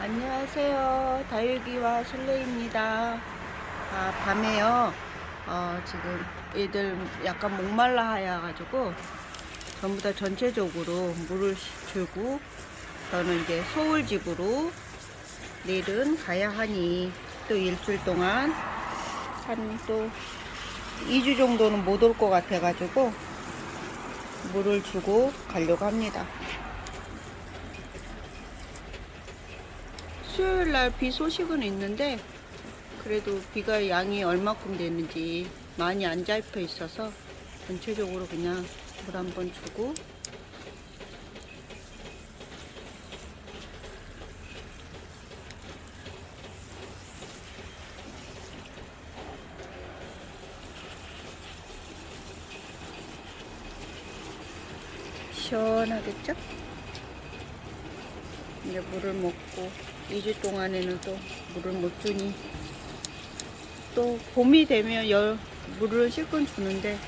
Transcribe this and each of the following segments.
안녕하세요. 다육이와 술래입니다. 아, 밤에요. 어, 지금 애들 약간 목말라 하여가지고 전부 다 전체적으로 물을 주고 저는 이제 서울 집으로 내일은 가야 하니 또 일주일 동안 한 또 2주 정도는 못 올 것 같아가지고 물을 주고 가려고 합니다. 수요일 날 비 소식은 있는데 그래도 비가 양이 얼마큼 됐는지 많이 안 잡혀 있어서 전체적으로 그냥 물 한 번 주고 시원하겠죠? 이제 물을 먹고 2주 동안에는 또 물을 못 주니 또 봄이 되면 열, 물을 실컷 주는데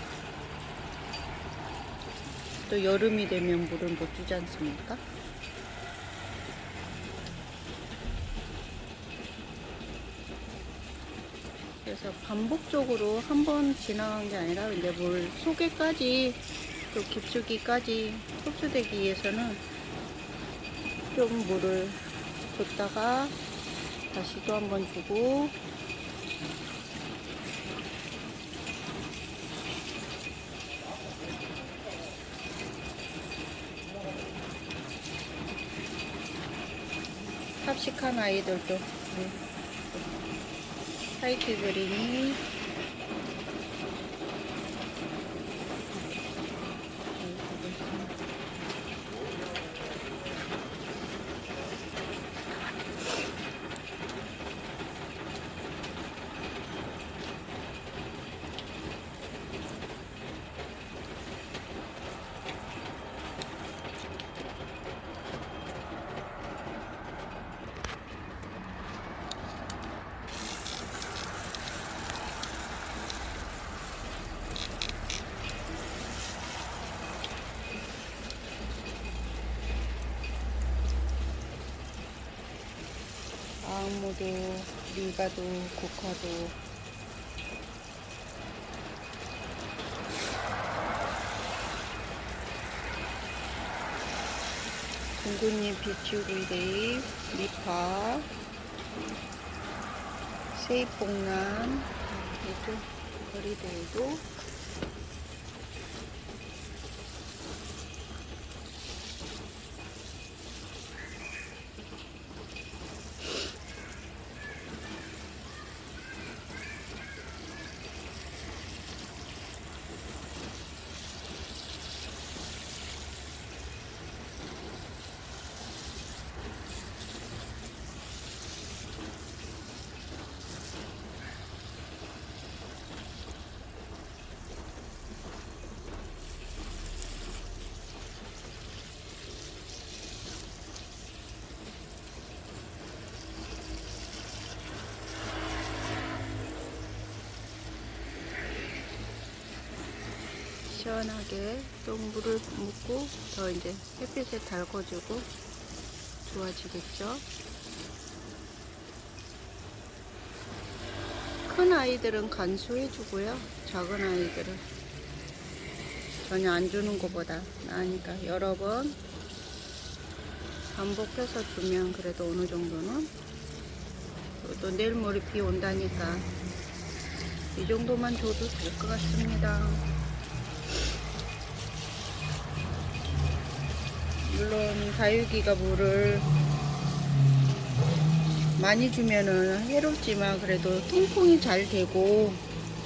또 여름이 되면 물을 못 주지 않습니까? 그래서 반복적으로 한 번 지나간 게 아니라 이제 물 속에까지 또 깊숙이까지 흡수되기 위해서는 좀 물을 줬다가 다시 또 한 번 주고 탑식한 아이들도 네. 화이트 그린이 아무도 리가도 고카도. 둥근잎 비추리레이 리파. 세이봉란. 이쪽 거리들도 시원하게 또 물을 묻고 더 이제 햇빛에 달궈주고 좋아지겠죠. 큰 아이들은 간수해주고요. 작은 아이들은 전혀 안 주는 것보다 나으니까 여러 번 반복해서 주면 그래도 어느 정도는 또 내일 모레 비 온다니까 이 정도만 줘도 될 것 같습니다. 물론 다육이가 물을 많이 주면은 해롭지만 그래도 통풍이 잘 되고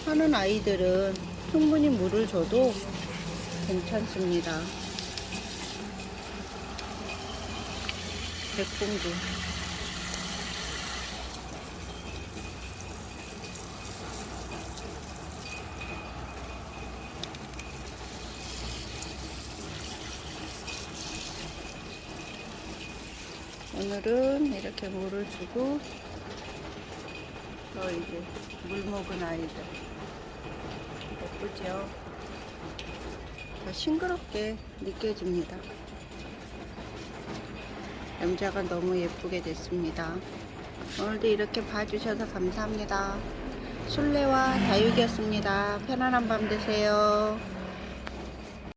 하는 아이들은 충분히 물을 줘도 괜찮습니다. 백봉도 오늘은 이렇게 물을 주고 또 이제 물 먹은 아이들 예쁘죠? 더 싱그럽게 느껴집니다. 염자가 너무 예쁘게 됐습니다. 오늘도 이렇게 봐주셔서 감사합니다. 술래와 다육이었습니다. 편안한 밤 되세요.